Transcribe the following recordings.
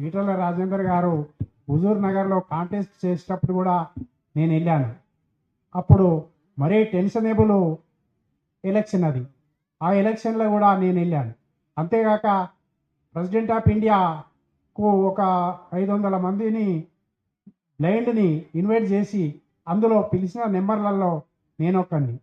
ఈటల రాజేందర్ గారు హుజూర్ నగర్లో కాంటెస్ట్ చేసేటప్పుడు కూడా నేను వెళ్ళాను. అప్పుడు మరీ టెన్షనబుల్ ఎలక్షన్ అది. ఆ ఎలక్షన్లో కూడా నేను వెళ్ళాను. అంతేగాక ప్రెసిడెంట్ ఆఫ్ ఇండియాకు ఒక ఐదు వందల మందిని బ్లైండ్ని ఇన్వైట్ చేసి అందులో పిలిచిన నెంబర్లలో నేను ఒకరిని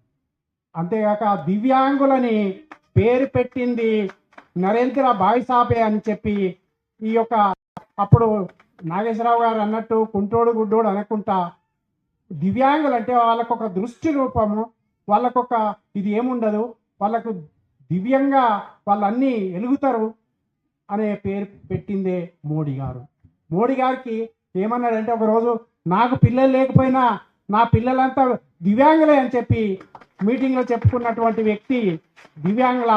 అంతేగాక దివ్యాంగులని పేరు పెట్టింది నరేంద్ర బాయ్ అని చెప్పి ఈ యొక్క అప్పుడు నాగేశ్వరరావు గారు అన్నట్టు కుంటోడు గుడ్డోడు అనుకుంటా దివ్యాంగులు అంటే వాళ్ళకు ఒక దృష్టి రూపము వాళ్ళకొక ఇది ఏముండదు వాళ్ళకు దివ్యంగా వాళ్ళన్నీ ఎలుగుతారు అనే పేరు పెట్టిందే మోడీ గారు. మోడీ గారికి ఏమన్నాడంటే ఒకరోజు నాకు పిల్లలు లేకపోయినా నా పిల్లలంతా దివ్యాంగులే అని చెప్పి మీటింగ్లో చెప్పుకున్నటువంటి వ్యక్తి దివ్యాంగుల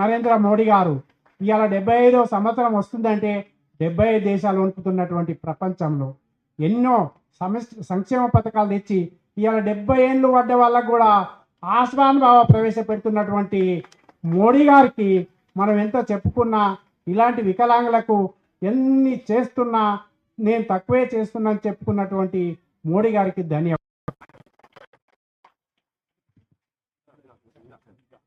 నరేంద్ర మోడీ గారు. ఇవాళ డెబ్బై ఐదో సంవత్సరం వస్తుందంటే డెబ్బై ఐదు దేశాలు వణుకుతున్నటువంటి ప్రపంచంలో. ఎన్నో సమస్య సంక్షేమ పథకాలు తెచ్చి ఇవాళ డెబ్బై ఏళ్ళు పడ్డ వాళ్ళకు కూడా ఆస్వాన్ బాబా ప్రవేశపెడుతున్నటువంటి మోడీ గారికి మనం ఎంత చెప్పుకున్నా ఇలాంటి వికలాంగులకు ఎన్ని చేస్తున్నా నేను తక్కువే చేస్తున్నా అని చెప్పుకున్నటువంటి మోడీ గారికి ధన్యవాదాలు. Спасибо.